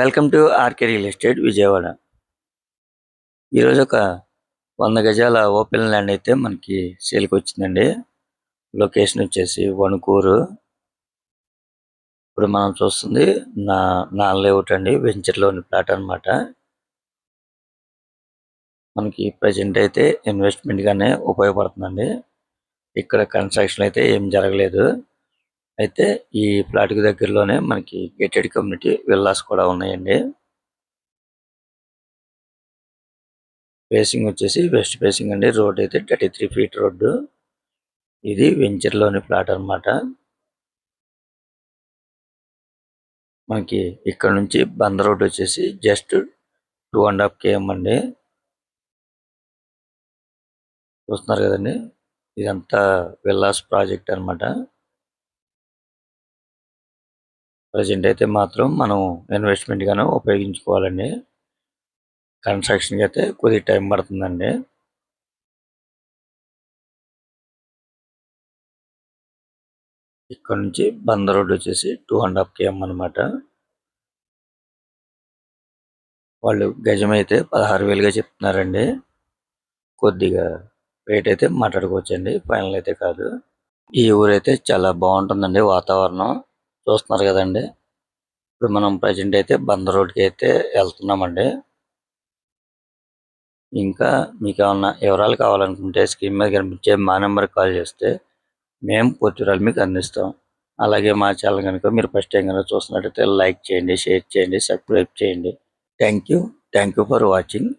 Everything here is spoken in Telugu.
Welcome to RK real estate Vijayawada. ఈరోజు ఒక వంద గజాల ఓపెన్ ల్యాండ్ అయితే మనకి సేల్కి వచ్చిందండి. లొకేషన్ వచ్చేసి వణుకూరు. ఇప్పుడు మనం చూస్తుంది నా నా లేఅవుట్ అండి వెంచర్లోని ప్లాట్ అన్నమాట. మనకి ప్రజెంట్ అయితే ఇన్వెస్ట్మెంట్ గానే ఉపయోగపడుతుందండి. ఇక్కడ కన్స్ట్రక్షన్ అయితే ఏం జరగలేదు. అయితే ఈ ప్లాట్కి దగ్గరలోనే మనకి గేటెడ్ కమ్యూనిటీ విల్లాస్ కూడా ఉన్నాయండి. ఫేసింగ్ వచ్చేసి వెస్ట్ ఫేసింగ్ అండి. రోడ్ అయితే థర్టీ త్రీ ఫీట్ రోడ్డు. ఇది వెంచర్లోని ప్లాట్ అన్నమాట. మనకి ఇక్కడ నుంచి బంద రోడ్ వచ్చేసి just two and half KM అండి. చూస్తున్నారు కదండి. ఇదంతా విల్లాస్ ప్రాజెక్ట్ అన్నమాట. ప్రజెంట్ అయితే మాత్రం మనం ఇన్వెస్ట్మెంట్గాను ఉపయోగించుకోవాలండి. కన్స్ట్రక్షన్కి అయితే కొద్దిగా టైం పడుతుందండి. ఇక్కడ నుంచి బంద రోడ్ వచ్చేసి టూ అండ్ హాఫ్ కేఎం అనమాట వాళ్ళు గజం అయితే పదహారు వేలుగా చెప్తున్నారండి. కొద్దిగా రేట్ అయితే మాట్లాడుకోవచ్చండి. ఫైనల్ అయితే కాదు. ఈ ఊరైతే చాలా బాగుంటుందండి వాతావరణం. చూస్తున్నారు కదండి. ఇప్పుడు మనం ప్రజెంట్ అయితే బంద రోడ్కి అయితే వెళ్తున్నామండి. ఇంకా మీకు ఏమన్నా వివరాలు కావాలనుకుంటే స్క్రీన్ మీద కనిపించే మా నెంబర్కి కాల్ చేస్తే మేము పూర్తి వివరాలు మీకు అందిస్తాం. అలాగే మా ఛానల్ కనుక మీరు ఫస్ట్ టైం కనుక చూస్తున్నట్టయితే లైక్ చేయండి షేర్ చేయండి సబ్స్క్రైబ్ చేయండి. Thank you thank you for watching